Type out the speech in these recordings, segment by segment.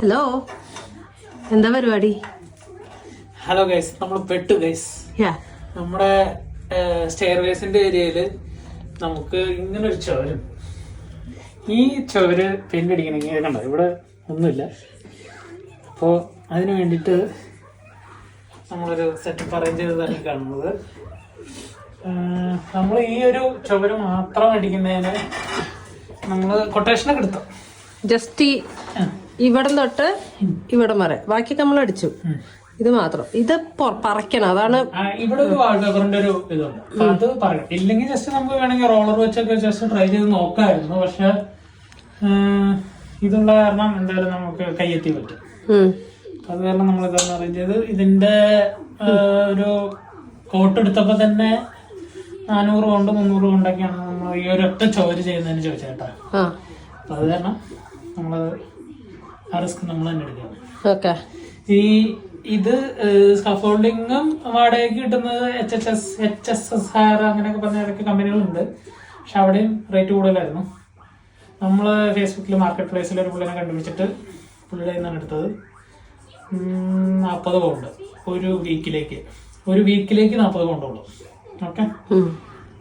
Hello എന്താ പരിപാടി? Hello guys നമ്മൾ പെട്ടു ഗൈസ് നമ്മുടെ സ്റ്റെയർവേസിന്റെ ഏരിയയിൽ നമുക്ക് ഇങ്ങനെ ഒരു ചോര ഈ ചുവര് പെയിന്റ് അടിക്കണമെങ്കിൽ കണ്ടോ? ഇവിടെ ഒന്നുമില്ല. അപ്പോൾ അതിന് വേണ്ടിയിട്ട് നമ്മളൊരു സെറ്റപ്പ് അറേഞ്ച് ചെയ്തതാണ് ഈ കാണുന്നത്. നമ്മൾ ഈ ഒരു ചുവര് മാത്രം അടിക്കുന്നതിന് നമ്മൾ കൊട്ടേഷനൊക്കെ എടുത്തു? ജസ്റ്റ് ഈ ഇവിടം തൊട്ട് ഇവിടം വരെ. ബാക്കി നമ്മൾ അടിച്ചു. ഇത് മാത്രം. ഇത് പറക്കണം. അതാണ് ഇവിടെ ഒരു വാൾപേപ്പറിന്റെ ഒരു ഇതുണ്ട്. അത് പറയാം ഇല്ലെങ്കിൽ ജസ്റ്റ് നമുക്ക് വേണമെങ്കിൽ റോളർ വെച്ചൊക്കെ ജസ്റ്റ് ട്രൈ ചെയ്ത് നോക്കായിരുന്നു. പക്ഷെ ഇതുള്ള കാരണം എന്തായാലും നമുക്ക് കയ്യെത്തി പറ്റും. അത് കാരണം നമ്മൾ ഇതൊന്ന് അറേഞ്ച് ചെയ്ത് ഇതിന്റെ ഒരു കോട്ട് എടുത്തപ്പോ തന്നെ നാനൂറ് കൊണ്ട് മുന്നൂറ് കൊണ്ടൊക്കെയാണ് നമ്മൾ ഈ ഒരൊറ്റ ചോര് ചെയ്യുന്നതിന് ചോദിച്ചേട്ടാ അപ്പൊ അത് കാരണം നമ്മളത് ആ റിസ്ക് നമ്മൾ തന്നെ എടുക്കണം. ഓക്കെ. ഈ ഇത് സ്കഫോൾഡിങ്ങും വാടകയ്ക്ക് കിട്ടുന്നത് H H S H S S R അങ്ങനെയൊക്കെ പറഞ്ഞ ഇടയ്ക്ക് കമ്പനികളുണ്ട്. പക്ഷെ അവിടെയും റേറ്റ് കൂടുതലായിരുന്നു. നമ്മൾ ഫേസ്ബുക്കിൽ മാർക്കറ്റ് പ്ലേസിൽ ഒരു പുള്ളിനെ കണ്ടുപിടിച്ചിട്ട് പുള്ളിയുടെ നിന്നാണ് എടുത്തത്. നാൽപ്പത് പൗണ്ട് ഒരു വീക്കിലേക്ക് ഒരു വീക്കിലേക്ക് നാൽപ്പത് പൗണ്ടുള്ളൂ ഓക്കെ?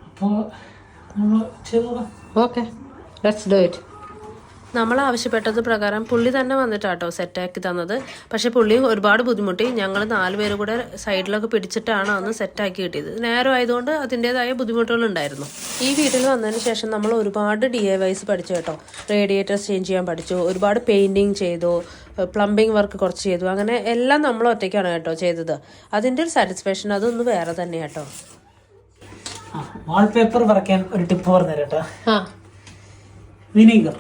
അപ്പോൾ നമ്മൾ ചെയ്തോളാം. ഓക്കെ. ലെറ്റ്സ് ഡു ഇറ്റ് നമ്മൾ ആവശ്യപ്പെട്ടത് പ്രകാരം പുള്ളി തന്നെ വന്നിട്ടാട്ടോ സെറ്റാക്കി തന്നത്. പക്ഷെ പുള്ളി ഒരുപാട് ബുദ്ധിമുട്ടി. ഞങ്ങൾ നാല് പേര് കൂടെ സൈഡിലൊക്കെ പിടിച്ചിട്ടാണ് അന്ന് സെറ്റാക്കി കിട്ടിയത്. നേരം ആയതുകൊണ്ട് അതിന്റെതായ ബുദ്ധിമുട്ടുകൾ ഉണ്ടായിരുന്നു ഈ വീട്ടിൽ വന്നതിന് ശേഷം നമ്മൾ ഒരുപാട് ഡി എ വൈസ് പഠിച്ചു കേട്ടോ. റേഡിയേറ്റേഴ്സ് ചേഞ്ച് ചെയ്യാൻ പഠിച്ചു. ഒരുപാട് പെയിന്റിങ് ചെയ്തു. പ്ലംബിംഗ് വർക്ക് കുറച്ച് ചെയ്തു. അങ്ങനെ എല്ലാം നമ്മൾ ഒറ്റയ്ക്കാണ് കേട്ടോ ചെയ്തത്. അതിന്റെ ഒരു സാറ്റിസ്ഫാക്ഷൻ അതൊന്ന് വേറെ തന്നെ കേട്ടോ. വാൾപേപ്പർ വരയ്ക്കാൻ ഒരു ടിപ്പ് പറഞ്ഞു തരാം ആ. വിനീഗർ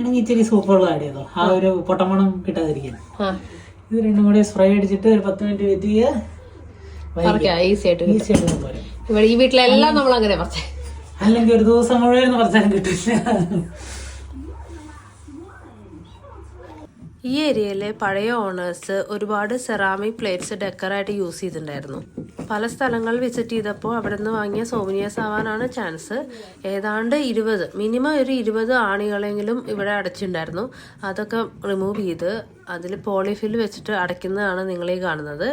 ആ വേണമെങ്കിൽ ഇച്ചിരി സൂപ്പുകൾ ആഡ് ചെയ്തോ ആ. ഒരു പൊട്ടമണം കിട്ടാതിരിക്കാൻ. ഇത് രണ്ടും കൂടി സ്പ്രൈ അടിച്ചിട്ട് ഒരു പത്ത് മിനിറ്റ് ആയിട്ട് ഈ വീട്ടിലെല്ലാം നമ്മൾ അങ്ങനെ പറിച്ചേ. അല്ലെങ്കിൽ ഒരു ദിവസം മുഴുവൻ പറിച്ചാലും കിട്ടില്ല. ഈ ഏരിയയിലെ പഴയ ഓണേഴ്സ് ഒരുപാട് സെറാമിക് പ്ലേറ്റ്സ് ഡെക്കറായിട്ട് യൂസ് ചെയ്തിട്ടുണ്ടായിരുന്നു. പല സ്ഥലങ്ങൾ വിസിറ്റ് ചെയ്തപ്പോൾ അവിടെ നിന്ന് വാങ്ങിയ സോവിനിയേഴ്സ് ആവാനാണ് ചാൻസ്. ഏതാണ്ട് ഇരുപത് മിനിമം ഒരു ഇരുപത് ആണികളെങ്കിലും ഇവിടെ അടച്ചിട്ടുണ്ടായിരുന്നു. അതൊക്കെ റിമൂവ് ചെയ്ത് അതിൽ പോളിഫിൽ വെച്ചിട്ട് അടയ്ക്കുന്നതാണ് നിങ്ങൾ ഈ കാണുന്നത്.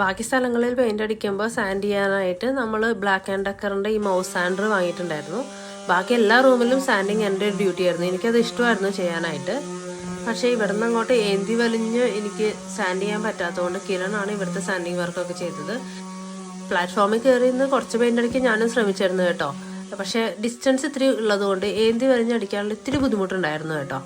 ബാക്കി സ്ഥലങ്ങളിൽ പെയിന്റ് അടിക്കുമ്പോൾ സാൻഡ് ചെയ്യാനായിട്ട് നമ്മൾ ബ്ലാക്ക് ആൻഡ് ഡക്കറിന്റെ ഈ മൗസ് സാൻഡർ വാങ്ങിയിട്ടുണ്ടായിരുന്നു. ബാക്കി എല്ലാ റൂമിലും സാൻഡിങ് എന്റെ ഡ്യൂട്ടി ആയിരുന്നു. എനിക്കത് ഇഷ്ടമായിരുന്നു ചെയ്യാനായിട്ട്. പക്ഷേ ഇവിടെ നിന്ന് അങ്ങോട്ട് ഏന്തി വലിഞ്ഞ് എനിക്ക് സാൻഡ് ചെയ്യാൻ പറ്റാത്തതുകൊണ്ട് കിരണാണ് ഇവിടുത്തെ സാൻഡിങ് വർക്കൊക്കെ ചെയ്തത്. പ്ലാറ്റ്ഫോമിൽ കയറി നിന്ന് കുറച്ച് പെയിന്റ് അടിക്കാൻ ഞാനും ശ്രമിച്ചിരുന്നു കേട്ടോ. പക്ഷേ ഡിസ്റ്റൻസ് ഇത്തിരി ഉള്ളതുകൊണ്ട് ഏന്തി വലിഞ്ഞടിക്കാനുള്ള ഇത്തിരി ബുദ്ധിമുട്ടുണ്ടായിരുന്നു കേട്ടോ.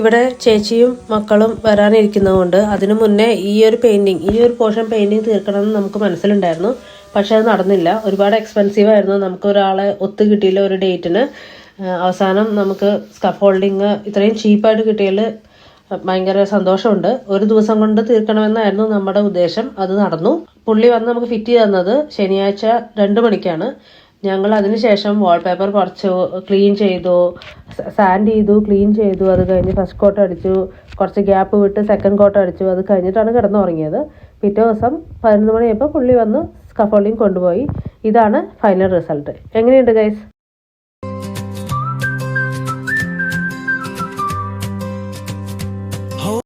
ഇവിടെ ചേച്ചിയും മക്കളും വരാനിരിക്കുന്നതുകൊണ്ട് അതിനു മുന്നേ ഈ ഒരു പെയിന്റിങ് ഈ ഒരു പോർഷൻ പെയിന്റിങ് തീർക്കണമെന്ന് നമുക്ക് മനസ്സിലുണ്ടായിരുന്നു. പക്ഷെ അത് നടന്നില്ല. ഒരുപാട് എക്സ്പെൻസീവ് ആയിരുന്നു. നമുക്ക് ഒരാളെ ഒത്തു കിട്ടിയില്ല ഒരു ഡേറ്റിന് അവസാനം നമുക്ക് സ്കഫോൾഡിങ് ഇത്രയും ചീപ്പായിട്ട് കിട്ടിയതിൽ ഭയങ്കര സന്തോഷമുണ്ട്. ഒരു ദിവസം കൊണ്ട് തീർക്കണമെന്നായിരുന്നു നമ്മുടെ ഉദ്ദേശം. അത് നടന്നു. പുള്ളി വന്ന് നമുക്ക് ഫിറ്റ് ചെയ്ത് തന്നത് ശനിയാഴ്ച രണ്ട് മണിക്കാണ്. ഞങ്ങൾ അതിനുശേഷം വാൾപേപ്പർ കുറച്ച് ക്ലീൻ ചെയ്തു സാൻഡ് ചെയ്തു ക്ലീൻ ചെയ്തു. അത് കഴിഞ്ഞ് ഫസ്റ്റ് കോട്ട് അടിച്ചു. കുറച്ച് ഗ്യാപ്പ് വിട്ട് സെക്കൻഡ് കോട്ട് അടിച്ചു. അത് കഴിഞ്ഞിട്ടാണ് കിടന്നുറങ്ങിയത്. പിറ്റേ ദിവസം പതിനൊന്ന് മണിയായപ്പോൾ പുള്ളി വന്ന് സ്കഫോൾഡിങ് കൊണ്ടുപോയി. ഇതാണ് ഫൈനൽ റിസൾട്ട് എങ്ങനെയുണ്ട് ഗൈസ്